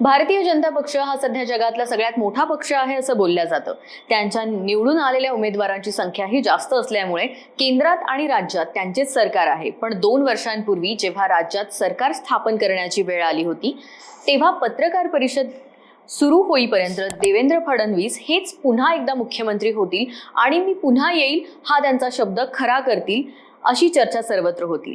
भारतीय जनता पक्ष हा सध्या जगातला सगळ्यात मोठा पक्ष आहे असं बोललं जातं. त्यांच्या निवडून आलेल्या उमेदवारांची संख्याही जास्त असल्यामुळे केंद्रात आणि राज्यात त्यांचेच सरकार आहे. पण दोन वर्षांपूर्वी जेव्हा राज्यात सरकार स्थापन करण्याची वेळ आली होती तेव्हा पत्रकार परिषद सुरू होईपर्यंत देवेंद्र फडणवीस हेच पुन्हा एकदा मुख्यमंत्री होतील आणि मी पुन्हा येईल हा त्यांचा शब्द खरा करतील अशी चर्चा सर्वत्र होती.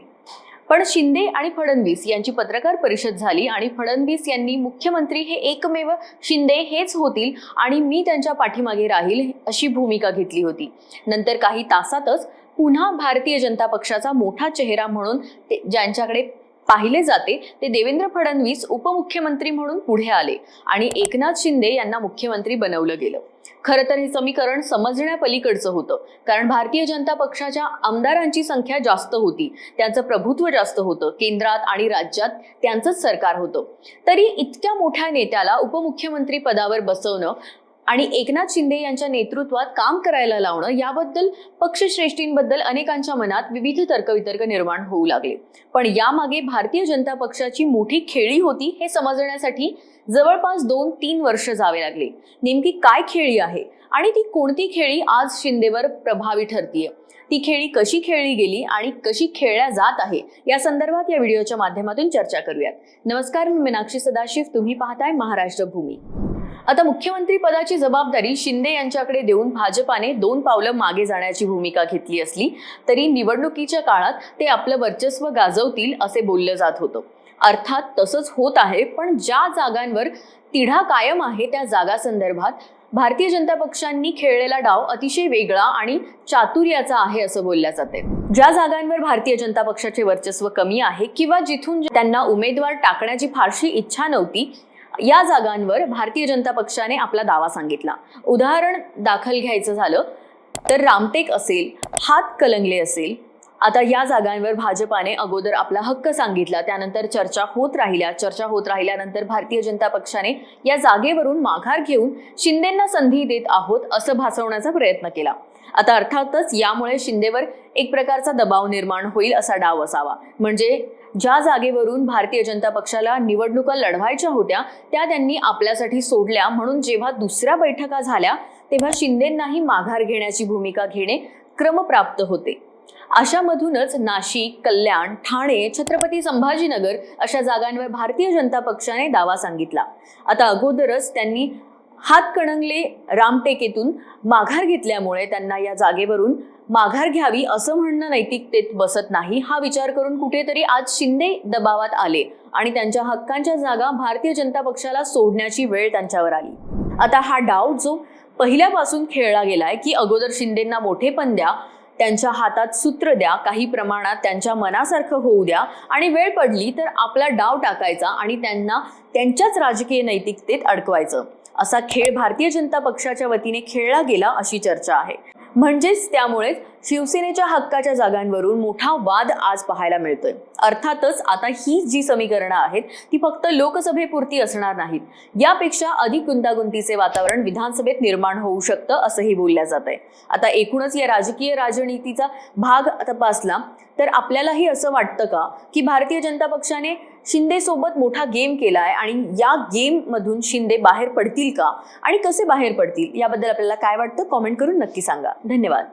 पण शिंदे आणि फडणवीस यांची पत्रकार परिषद झाली आणि फडणवीस यांनी मुख्यमंत्री हे एकमेव शिंदे हेच होतील आणि मी त्यांच्या पाठीमागे राहील अशी भूमिका घेतली होती. नंतर काही तासातच पुन्हा भारतीय जनता पक्षाचा मोठा चेहरा म्हणून ते ज्यांच्याकडे पाहिले जाते ते देवेंद्र फडणवीस उपमुख्यमंत्री म्हणून पुढे आले आणि एकनाथ शिंदे यांना मुख्यमंत्री बनवलं गेलं. खरं तर हे समीकरण समजण्यापलीकडचं होतं. कारण भारतीय जनता पक्षाच्या आमदारांची संख्या जास्त होती. त्यांचं प्रभुत्व जास्त होतं. केंद्रात आणि राज्यात त्यांचंच सरकार होतं. तरी इतक्या मोठ्या नेत्याला उपमुख्यमंत्री पदावर बसवणं आणि एकनाथ शिंदे यांच्या नेतृत्वात काम करायला लावणं याबद्दल पक्षश्रेष्ठींबद्दल अनेकांच्या मनात विविध तर्कवितर्क निर्माण होऊ लागले. पण यामागे भारतीय जनता पक्षाची मोठी खेळी होती हे समजण्यासाठी जवळपास दोन तीन वर्ष जावे लागले. नेमकी काय खेळी आहे आणि ती कोणती खेळी आज शिंदेवर प्रभावी ठरतीये? ती खेळी कशी खेळली गेली आणि कशी खेळल्या जात आहे? या संदर्भात या व्हिडिओच्या माध्यमातून चर्चा करूयात. नमस्कार मी मीनाक्षी सदाशिव. तुम्ही पाहताय महाराष्ट्र भूमी. आता मुख्यमंत्री पदाची जबाबदारी शिंदे यांच्याकडे देऊन भाजपाने दोन पावलं मागे जाण्याची भूमिका घेतली असली तरी निवडणुकीच्या काळात ते आपलं वर्चस्व गाजवतील असे बोललं जात होतं. अर्थात तसंच होत आहे पण ज्या जागांवर तिढा कायम आहे त्या जागासंदर्भात भारतीय जनता पक्षांनी खेळलेला डाव अतिशय वेगळा आणि चातुर्याचा आहे असं बोलल्या जाते. ज्या जागांवर भारतीय जनता पक्षाचे वर्चस्व कमी आहे किंवा जिथून त्यांना उमेदवार टाकण्याची फारशी इच्छा नव्हती या जागांवर भारतीय जनता पक्षाने आपला दावा सांगितला. उदाहरण दाखल घ्यायचं झालं तर रामटेक असेल हात कलंगले असेल. आता या जागांवर भाजपाने अगोदर आपला हक्क सांगितला त्यानंतर चर्चा होत राहिल्या. चर्चा होत राहिल्यानंतर भारतीय जनता पक्षाने या जागेवरून माघार घेऊन शिंदेंना संधी देत आहोत असं भासवण्याचा प्रयत्न केला. आता अर्थातच यामुळे शिंदेवर एक प्रकारचा दबाव निर्माण होईल असा डाव असावा. म्हणजे ज्या जागेवरून भारतीय जनता पक्षाला निवडणुका लढवायच्या होत्या त्या त्यांनी आपल्यासाठी सोडल्या. म्हणून जेव्हा दुसऱ्या बैठका झाल्या तेव्हा शिंदेंनाही माघार घेण्याची भूमिका घेणे क्रमप्राप्त होते. अशामधूनच नाशिक कल्याण ठाणे छत्रपती संभाजीनगर अशा जागांवर भारतीय जनता पक्षाने दावा सांगितला. आता अगोदरच त्यांनी हातकणंगले रामटेकेतून माघार घेतल्यामुळे त्यांना या जागेवरून माघार घ्यावी असं म्हणणं नैतिकतेत बसत नाही हा विचार करून कुठेतरी आज शिंदे दबावात आले आणि त्यांच्या हक्कांच्या जागा भारतीय जनता पक्षाला सोडण्याची वेळ त्यांच्यावर आली. आता हा डाव जो पहिल्यापासून खेळला गेलाय की अगोदर शिंदेंना मोठेपण द्या त्यांच्या हातात सूत्र द्या काही प्रमाणात त्यांच्या मनासारखं होऊ द्या आणि वेळ पडली तर आपला डाव टाकायचा आणि त्यांना त्यांच्याच राजकीय नैतिकतेत अडकवायचं. असा खेळ भारतीय जनता पक्षाच्या वतीने खेळला गेला अशी चर्चा आहे. म्हणजेच त्यामुळेच शिवसेनेच्या हक्काच्या जागांवरून मोठा वाद आज पाहायला मिळतोय. अर्थातच आता ही जी समीकरणं आहेत ती फक्त लोकसभेपुरती असणार नाहीत. यापेक्षा अधिक गुंतागुंतीचे वातावरण विधानसभेत निर्माण होऊ शकतं असंही बोलल्या जात आहे आता एकूणच या राजकीय राजनीतीचा भाग तपासला तर आपल्यालाही असं वाटतं का की भारतीय जनता पक्षाने शिंदे सोबत मोठा गेम केलाय आणि या गेम मधून शिंदे बाहेर पडतील का? आणि कसे बाहेर पडतील? याबद्दल आपल्याला काय वाटतं? कॉमेंट करून नक्की सांगा. धन्यवाद.